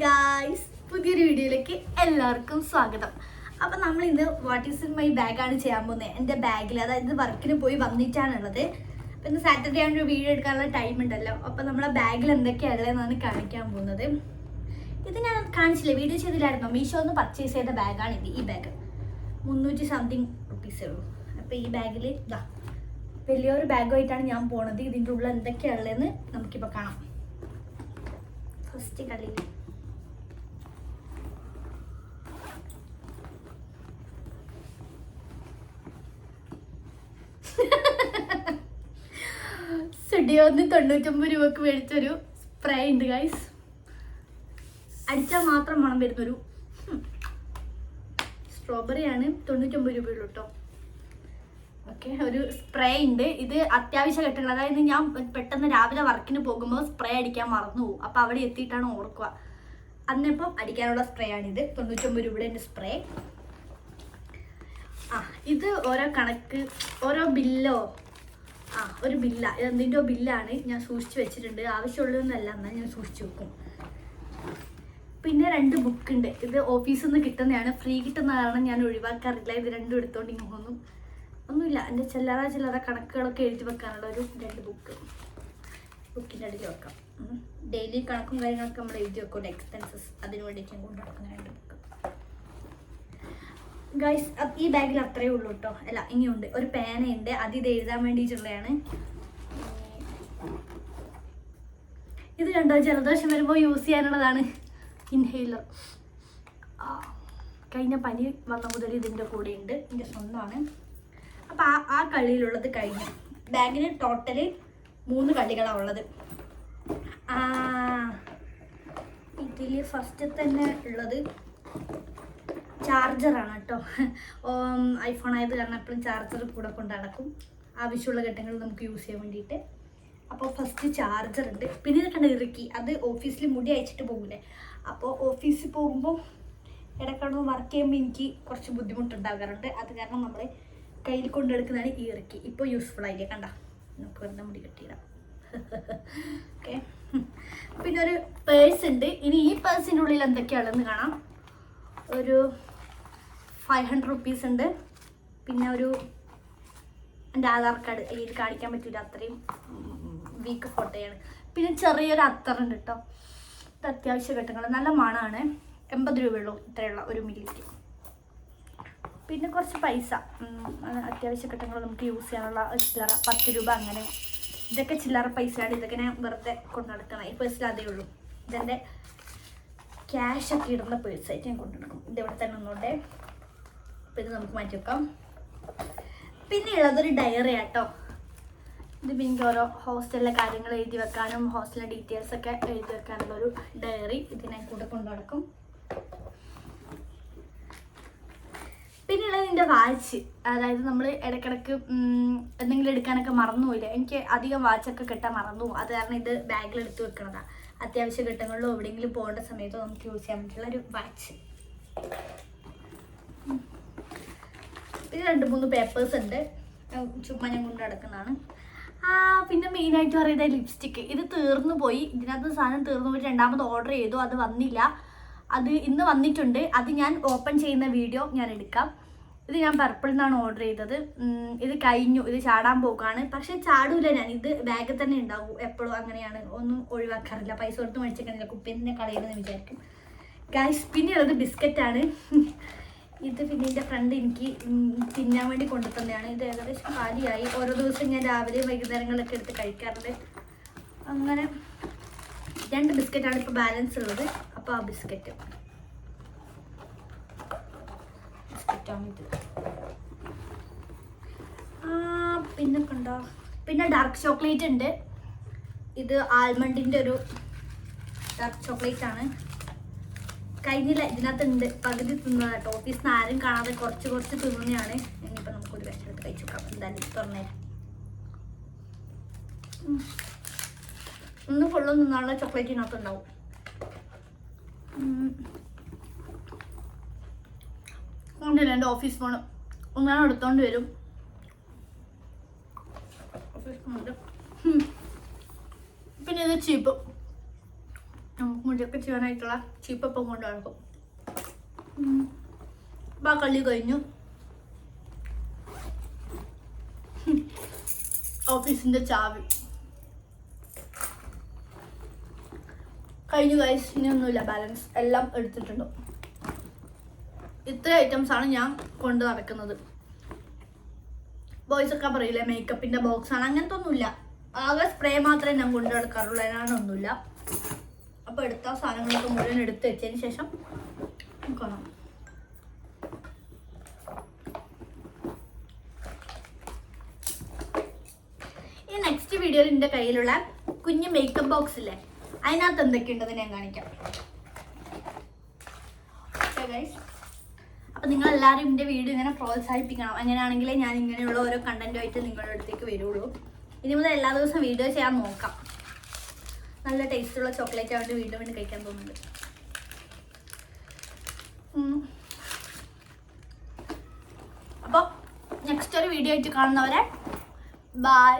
Guys പുതിയൊരു വീഡിയോയിലേക്ക് എല്ലാവർക്കും സ്വാഗതം. അപ്പം നമ്മൾ ഇന്ന് വാട്ട് ഈസ് ഇൻ മൈ ബാഗാണ് ചെയ്യാൻ പോകുന്നത്. എന്റെ ബാഗിൽ അതായത് വർക്കിന് പോയി വന്നിട്ടാണുള്ളത് അപ്പം ഇന്ന് സാറ്റർഡേ ആണ് വീഡിയോ എടുക്കാനുള്ള ടൈം ഉണ്ടല്ലോ. അപ്പം നമ്മളെ ബാഗിൽ എന്തൊക്കെയാണ് ഉള്ളതെന്നാണ് കാണിക്കാൻ പോകുന്നത്. ഇത് ഞാൻ കാണിച്ചില്ല? വീഡിയോ ചെയ്തില്ലായിരുന്നു? മീഷോ ഒന്ന് പർച്ചേസ് ചെയ്ത ബാഗാണ് ഇത് ഈ ബാഗ് മുന്നൂറ്റി സംതിങ് റുപ്പീസേ ഉള്ളൂ. അപ്പോൾ ഈ ബാഗിൽ ഇതാ വലിയൊരു ബാഗുമായിട്ടാണ് ഞാൻ പോണത്. ഇതിന്റെ ഉള്ളിൽ എന്തൊക്കെയാണ് ഉള്ളതെന്ന് നമുക്കിപ്പോൾ കാണാം. ഫസ്റ്റ് കളിയിൽ സ്റ്റുഡിയോന്ന് തൊണ്ണൂറ്റൊമ്പത് രൂപക്ക് മേടിച്ചൊരു സ്പ്രേ ഉണ്ട് ഗൈസ് അടിച്ചാൽ മാത്രം മണം വരുന്നൊരു സ്ട്രോബെറി ആണ് തൊണ്ണൂറ്റൊമ്പത് രൂപയുള്ളൂ കേട്ടോ ഓക്കെ ഒരു സ്പ്രേ ഉണ്ട്. ഇത് അത്യാവശ്യ ഘട്ടങ്ങൾ അതായത് ഞാൻ പെട്ടെന്ന് രാവിലെ വർക്കിന് പോകുമ്പോൾ സ്പ്രേ അടിക്കാൻ മറന്നു പോകും. അപ്പോൾ അവിടെ എത്തിയിട്ടാണ് ഓർക്കുക. അന്നിപ്പം അടിക്കാനുള്ള സ്പ്രേ ആണിത് തൊണ്ണൂറ്റൊമ്പത് രൂപയുടെ എന്റെ സ്പ്രേ ആ ഇത് ഓരോ കണക്ക് ഓരോ ബില്ലോ ആ ഒരു ബില്ല എന്തിന്റെ ബില്ലാണ് ഞാൻ സൂക്ഷിച്ച് വെച്ചിട്ടുണ്ട്. ആവശ്യമുള്ളതെന്നല്ല എന്നാൽ ഞാൻ സൂക്ഷിച്ചു വെക്കും. പിന്നെ രണ്ട് ബുക്ക് ഉണ്ട് ഇത് ഓഫീസിൽ നിന്ന് കിട്ടുന്നതാണ്. ഫ്രീ കിട്ടുന്ന കാരണം ഞാൻ ഒഴിവാക്കാറില്ല. ഇത് രണ്ടും എടുത്തോണ്ട് ഇങ്ങനെ ഒന്നും ഒന്നുമില്ല. എന്റെ ചില്ലറ ചില്ലറ കണക്കുകളൊക്കെ എഴുതി വെക്കാനുള്ള ഒരു രണ്ട് ബുക്ക്. ബുക്കിന്റെ അടിയിൽ വെക്കാം. ഡെയിലി കണക്കും കാര്യങ്ങളൊക്കെ നമ്മൾ എഴുതി വെക്കുന്നുണ്ട് എക്സ്പെൻസസ് അതിന് വേണ്ടിയിട്ട് ഞാൻ കൊണ്ടു നടക്കുന്ന രണ്ട് ബുക്ക്. ഗൈസ് ഈ ബാഗിൽ അത്രയേ ഉള്ളൂ കേട്ടോ അല്ല ഇനിയുണ്ട്. ഒരു പേനയുണ്ട് അത് ഇത് എഴുതാൻ വേണ്ടിയിട്ടുള്ളതാണ് ഇത് കണ്ടോ? ജലദോഷം വരുമ്പോൾ യൂസ് ചെയ്യാനുള്ളതാണ് ഇൻഹെയിലർ കഴിഞ്ഞ പനി വന്ന മുതൽ ഇതിന്റെ കൂടെ ഉണ്ട്. എന്റെ സ്വന്തമാണ്. അപ്പോൾ ആ ആ കളിയിലുള്ളത് കഴിഞ്ഞു. ബാഗിന് ടോട്ടൽ മൂന്ന് കള്ളികളാണ് ഉള്ളത്. ഇതിൽ ഫസ്റ്റ് തന്നെ ഉള്ളത് ചാർജറാണ് കേട്ടോ. ഐഫോൺ ആയത് കാരണം എപ്പോഴും ചാർജർ കൂടെ കൊണ്ട് നടക്കും. ആവശ്യമുള്ള ഘട്ടങ്ങളിൽ നമുക്ക് യൂസ് ചെയ്യാൻ വേണ്ടിയിട്ട്. അപ്പോൾ ഫസ്റ്റ് ചാർജർ ഉണ്ട്. പിന്നെ ഇത് കണ്ട ഇറുക്കി? അത് ഓഫീസിൽ മുടി അയച്ചിട്ട് പോകില്ലേ അപ്പോൾ ഓഫീസിൽ പോകുമ്പോൾ ഇടയ്ക്കിടന്ന് വർക്ക് ചെയ്യുമ്പോൾ എനിക്ക് കുറച്ച് ബുദ്ധിമുട്ടുണ്ടാകാറുണ്ട്. അത് കാരണം നമ്മൾ കയ്യിൽ കൊണ്ടെടുക്കുന്നതാണ് ഈ ഇറുക്കി. ഇപ്പോൾ യൂസ്ഫുൾ ആയില്ലേ? കണ്ട? നമുക്ക് വെറുതെ മുടി കെട്ടിയിടാം ഓക്കെ പിന്നെ ഒരു പേഴ്സ് ഉണ്ട്. ഇനി ഈ പേഴ്സിന്റെ ഉള്ളിൽ എന്തൊക്കെയാണെന്ന് കാണാം. ഒരു ഫൈവ് ഹൺഡ്രഡ് റുപ്പീസ് ഉണ്ട്. പിന്നെ ഒരു എന്റെ ആധാർ കാർഡ് ഇതിൽ കാണിക്കാൻ പറ്റില്ല അത്രയും വീക്ക് ഫോട്ടോയാണ് പിന്നെ ചെറിയൊരു അത്തറുണ്ട് കേട്ടോ ഇത് അത്യാവശ്യ ഘട്ടങ്ങൾ. നല്ല മണമാണ് എൺപത് രൂപയുള്ളൂ ഇത്രയുള്ള ഒരു മില്ലിക്ക്. പിന്നെ കുറച്ച് പൈസ. അത്യാവശ്യ ഘട്ടങ്ങൾ നമുക്ക് യൂസ് ചെയ്യാനുള്ള ചില്ലറ. പത്ത് രൂപ അങ്ങനെ. ഇതൊക്കെ ചില്ലറ പൈസയാണ്. ഇതൊക്കെ ഞാൻ വെറുതെ കൊണ്ടു നടക്കണം. ഈ പേഴ്സിൽ അതേ ഉള്ളൂ. ഇതെന്റെ ക്യാഷ് ഒക്കെ ഇടുന്ന പേഴ്സായിട്ട് ഞാൻ കൊണ്ടുനടക്കും നടക്കും. ഇതിവിടെ തന്നെ ഒന്നുകൊണ്ടേ അപ്പം ഇത് നമുക്ക് മാറ്റി വെക്കാം. പിന്നെ ഉള്ളതൊരു ഡയറി ആട്ടോ. ഇത് എനിക്ക് ഓരോ ഹോസ്റ്റലിലെ കാര്യങ്ങൾ എഴുതി വെക്കാനും ഹോസ്റ്റലിലെ ഡീറ്റെയിൽസ് ഒക്കെ എഴുതി വെക്കാനുള്ള ഒരു ഡയറി ഇത് ഞാൻ കൂടെ കൊണ്ടു നടക്കും. പിന്നെയുള്ളത് എന്റെ വാച്ച്. അതായത് നമ്മൾ ഇടയ്ക്കിടയ്ക്ക് എന്തെങ്കിലും എടുക്കാനൊക്കെ മറന്നുപോയില്ല? എനിക്ക് അധികം വാച്ചൊക്കെ കിട്ടാൻ മറന്നു അത് കാരണം ഇത് ബാഗിൽ എടുത്ത് വെക്കണതാണ് അത്യാവശ്യ ഘട്ടങ്ങളിലോ എവിടെയെങ്കിലും പോകേണ്ട സമയത്തോ നമുക്ക് യൂസ് ചെയ്യാൻ പറ്റുള്ള ഒരു വാച്ച്. പിന്നെ രണ്ട് മൂന്ന് പേപ്പേഴ്സ് ഉണ്ട്. ചുമ്മാ ഞാൻ കൊണ്ട് നടക്കുന്നതാണ്. ആ പിന്നെ മെയിനായിട്ട് പറയുന്നത് ലിപ്സ്റ്റിക്ക് ഇത് തീർന്നു പോയി. ഇതിനകത്ത് സാധനം തീർന്നു പോയി. രണ്ടാമത് ഓർഡർ ചെയ്തു. അത് വന്നില്ല. അത് ഇന്ന് വന്നിട്ടുണ്ട്. അത് ഞാൻ ഓപ്പൺ ചെയ്യുന്ന വീഡിയോ ഞാൻ എടുക്കാം. ഇത് ഞാൻ പർപ്പിൾ നിന്നാണ് ഓർഡർ ചെയ്തത്. ഇത് കഴിഞ്ഞു. ഇത് ചാടാൻ പോക്കാണ് പക്ഷെ ചാടൂല ഞാൻ. ഇത് ബാഗിൽ തന്നെ ഉണ്ടാവും. എപ്പോഴും അങ്ങനെയാണ്. ഒന്നും ഒഴിവാക്കാറില്ല. പൈസ കൊടുത്ത് മേടിച്ചിട്ടില്ല തന്നെ കളയുമെന്ന് വിചാരിക്കും. ഗൈസ് പിന്നെ ഉള്ളത് ബിസ്ക്കറ്റാണ് ഇത് പിന്നെ എന്റെ ഫ്രണ്ട് എനിക്ക് തിന്നാൻ വേണ്ടി കൊണ്ടു തന്നെയാണ് ഇത് ഏകദേശം കാലിയായി ഓരോ ദിവസം ഞാൻ രാവിലെയും വൈകുന്നേരങ്ങളിലൊക്കെ എടുത്ത് കഴിക്കാറുണ്ട്. അങ്ങനെ രണ്ട് ബിസ്ക്കറ്റാണ് ഇപ്പോൾ ബാലൻസ് ഉള്ളത്. അപ്പോൾ ആ ബിസ്ക്കറ്റ്. ബിസ്ക്കറ്റാണ് ഇത്. ആ പിന്നെ കണ്ടോ പിന്നെ ഡാർക്ക് ചോക്ലേറ്റ് ഉണ്ട്. ഇത് ആൽമണ്ടിന്റെ ഒരു ഡാർക്ക് ചോക്ലേറ്റ് ആണ്. കഴിഞ്ഞില്ല ഇതിനകത്ത് ഉണ്ട്. പകുതി തിന്നതാണ് കേട്ടോ. ഓഫീസിൽ നിന്ന് ആരും കാണാതെ കുറച്ച് കുറച്ച് തിന്നുന്നതാണ്. ഇനിയിപ്പോൾ നമുക്കൊരു വിഷമെടുത്ത് കഴിച്ചു നോക്കാം. എന്തായാലും തുറന്നേ ഇന്ന് ഫുള്ളും നിന്നുള്ള ചോക്ലേറ്റിനകത്ത് ഉണ്ടാവും. ഫോണില്ല എന്റെ ഓഫീസ് ഫോണ് ഒന്നാണ് എടുത്തോണ്ട് വരും. ഓഫീസ് ഫോണുണ്ട് പിന്നെ ഇത് ചീപ്പ് നമുക്ക് മുടിയൊക്കെ ചെയ്യാനായിട്ടുള്ള ചീപ്പപ്പം കൊണ്ട് നടക്കും. ആ കഴിഞ്ഞു. ഓഫീസിന്റെ ചാവി. കഴിഞ്ഞു കഴിച്ച് ഇനിയൊന്നുമില്ല ബാലൻസ് എല്ലാം എടുത്തിട്ടുണ്ട്. ഇത്ര ഐറ്റംസ് ആണ് ഞാൻ കൊണ്ട് നടക്കുന്നത്. ബോയ്സ് ഒക്കെ പറയില്ലേ മേക്കപ്പിന്റെ ബോക്സ് ആണ്. അങ്ങനത്തെ ഒന്നുമില്ല. ആകെ സ്പ്രേ മാത്രമേ ഞാൻ കൊണ്ട് നടക്കാറുള്ളൂ. അതിനാണൊന്നുമില്ല അപ്പൊ എടുത്ത സാധനങ്ങളൊക്കെ മുഴുവൻ എടുത്ത് വെച്ചതിന് ശേഷം കാണാം ഈ നെക്സ്റ്റ് വീഡിയോയിൽ എന്റെ കയ്യിലുള്ള കുഞ്ഞ് മേക്കപ്പ് ബോക്സ് ഇല്ലേ? അതിനകത്ത് എന്തൊക്കെയുണ്ടെന്ന് ഞാൻ കാണിക്കാം. അപ്പം നിങ്ങൾ എല്ലാവരും എന്റെ വീഡിയോ ഇങ്ങനെ പ്രോത്സാഹിപ്പിക്കണം. അങ്ങനെയാണെങ്കിലേ ഞാൻ ഇങ്ങനെയുള്ള ഓരോ കണ്ടന്റുമായിട്ട് നിങ്ങളുടെ അടുത്തേക്ക് വരുള്ളൂ. ഇനി മുതൽ എല്ലാ ദിവസവും വീഡിയോ ചെയ്യാൻ നോക്കാം. നല്ല ടേസ്റ്റുള്ള ചോക്ലേറ്റ് ആയിട്ട് വീണ്ടും വീണ്ടും കഴിക്കാൻ തോന്നുന്നുണ്ട് അപ്പോൾ നെക്സ്റ്റ് ഒരു വീഡിയോ ആയിട്ട് കാണുന്നവരെ ബൈ